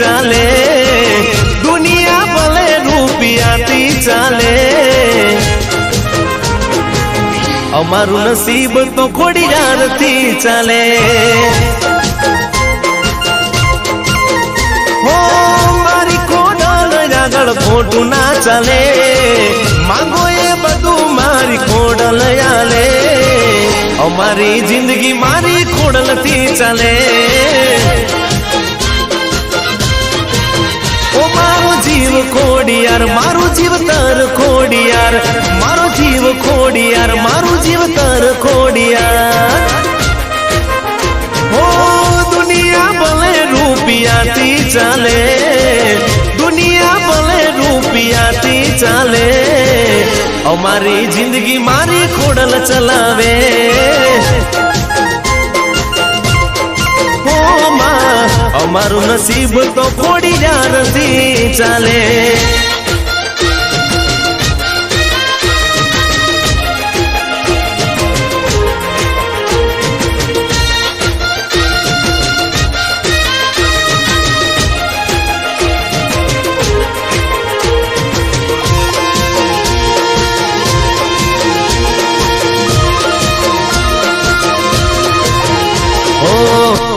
ચાલે? દુનિયા ભલે રૂપિયાથી ચાલે. અમારું નસીબ તો ખોડિયારથી ચાલે. હો, મારી ખોડલ આગળ ખોટું ના ચાલે. માંગો એ બધું મારી ખોડલ આલે. અમારી જિંદગી મારી ખોડલથી ચાલે. ખોડિયાર, મારું જીવ તર ખોડિયાર, મારો જીવ ખોડિયાર, મારું જીવ તર ખોડિયાર. ઓ દુનિયા ભલે રૂપિયાથી ચાલે, દુનિયા ભલે રૂપિયાથી ચાલે, અમારી જિંદગી મારી ખોડલ ચલાવે. અમારું નસીબ તો ખોડી જા નથી ચાલે.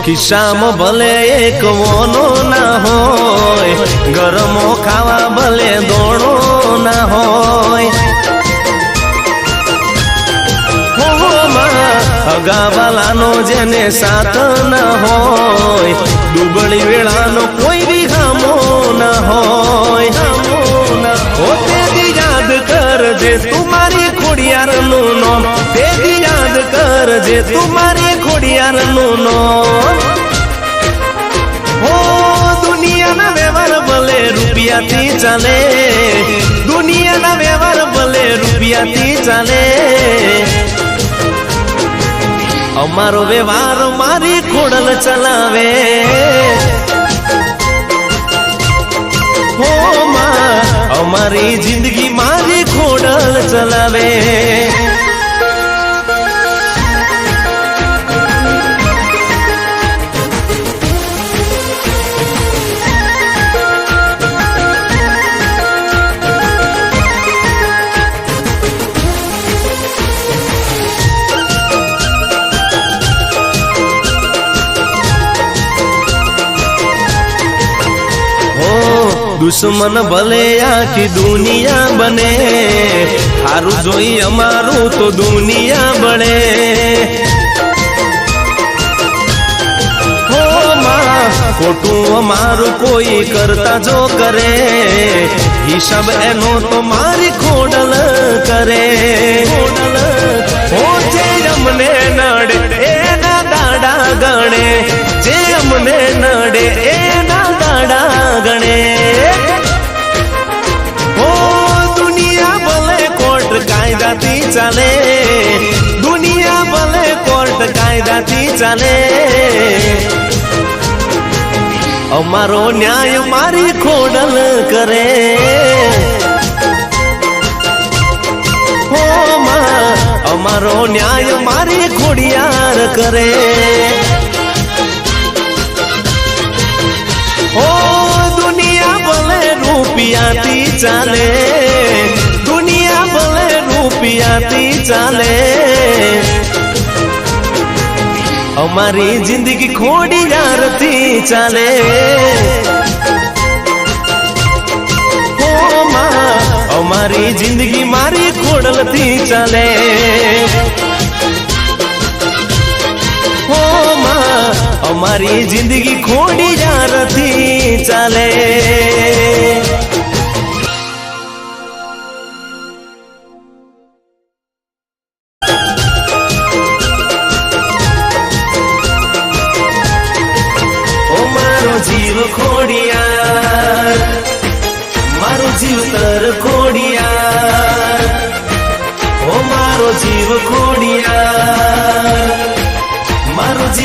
ખિસ્સામાં ભલે એક વોનો ના હોય, ગરમો ખાવા ભલે દોણો ના હોય. અગાવાલાનો જેને સાથ ના હોય ડુબળી વેળાનો કોઈ બી ગામો ના હોય. કરજે તું મારી ખોડિયારનું નામ યાદ કરજે તું મારી ખોડિયારનું નામ હો, દુનિયાના વ્યવહાર ભલે રૂપિયાથી ચાલે. દુનિયાના વ્યવહાર ભલે રૂપિયાથી ચાલે. અમારો વ્યવહાર મારી ખોડલ ચલાવે. માં, અમારી જિંદગી મારી ખોડલ ચલાવે દુશ્મન ભલે આખી દુનિયા બને. હારું જોઈ અમારું તો દુનિયા બળે. ખોટું અમારું કોઈ કરતા જો કરે. હિસાબ એનો તો મારી ખોડલ કરે. ખોડલ અમને નડે, એના દાડા ગણે. જે અમને નડે, એના દાડા ગણે. ચાલે? દુનિયા ભલે કોર્ટ કાયદાથી ચાલે. અમારો ન્યાય મારી ખોડલ કરે. અમારો ન્યાય મારી ખોડિયાર કરે. ઓ દુનિયા ભલે રૂપિયાથી ચાલે. ચાલે? અમારી જિંદગી ખોડી યારથી ચાલે. અમારી જિંદગી મારી ખોડલથી ચાલે. અમારી જિંદગી ખોડી યારથી ચાલે.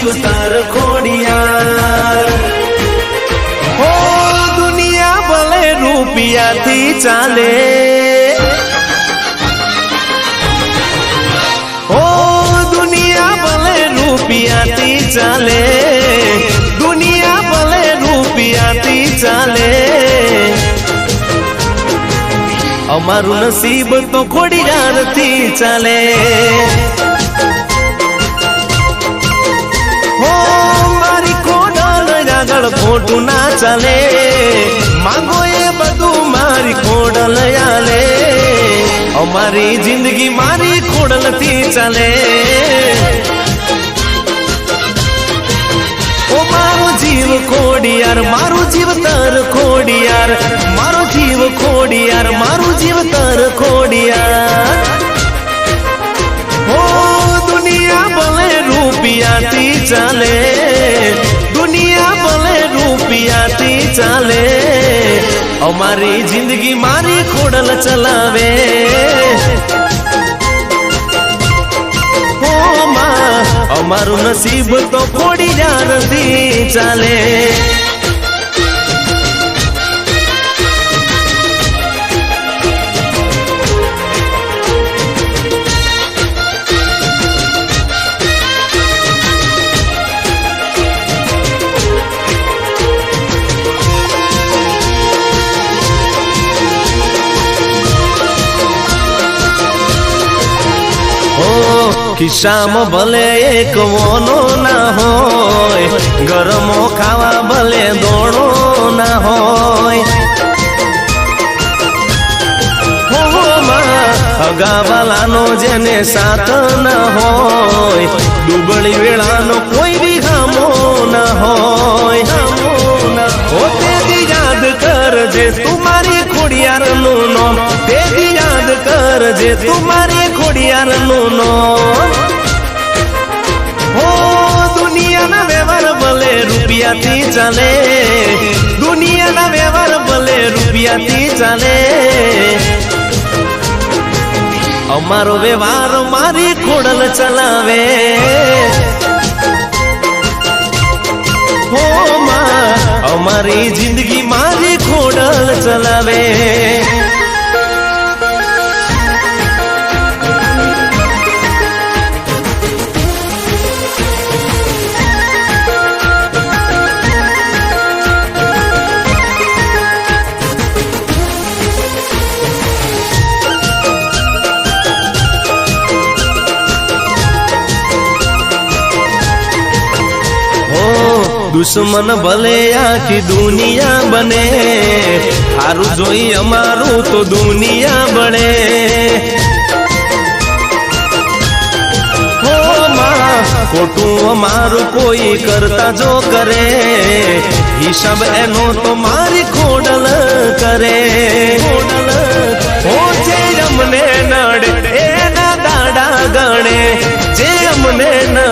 જીવ તાર ઓ દુનિયા ભલે રૂપિયાથી ચાલે. ઓ દુનિયા ભલે રૂપિયાથી ચાલે. દુનિયા ભલે રૂપિયાથી ચાલે. અમારું નસીબ તો ખોડિયારથી ચાલે. આગળ ખોટું ના ચાલે. માંગો એ બધું મારી ખોડલ આલે. અમારી જિંદગી મારી ખોડલથી ચાલે. ઓ મારો જીવ ખોડિયાર, મારું જીવ તર ખોડિયાર. મારો જીવ ખોડિયાર, મારું જીવ તર ખોડિયાર. ઓ દુનિયા ભલે રૂપિયાથી ચાલે. રૂપિયાથી ચાલે અમારી જિંદગી મારી ખોડલ ચલાવે. અમારું નસીબ તો ખોડી જાણતી ચાલે. ખિસ્સામાં ભલે એક વોનો ના હોય, ગરમો ખાવા ભલે દોણો ના હોય. અગાવાલાનો જેને સાથ ના હોય ડુબળી વેળાનો કોઈ બી હામો ના હોય. તેથી યાદ કરજે તું મારી ખોડિયારનું નામ યાદ કરજે તું મારી ખોડિયારનું નો હો, દુનિયાના વ્યવહાર ભલે રૂપિયાથી ચાલે. દુનિયાના વ્યવહાર ભલે રૂપિયાથી ચાલે. અમારો વ્યવહાર મારી ખોડલ ચલાવે. હો અમારી જિંદગી મારી ખોડલ ચલાવે. દુશ્મન ભલે આખી દુનિયા બને. હારું જોઈ અમારું તો દુનિયા બને ખોટું અમારું કોઈ કરતા જો કરે. હિસાબ એનો તો મારી ખોડલ કરે. જે અમને નડે, એના દાડા ગણે. જે અમને નડે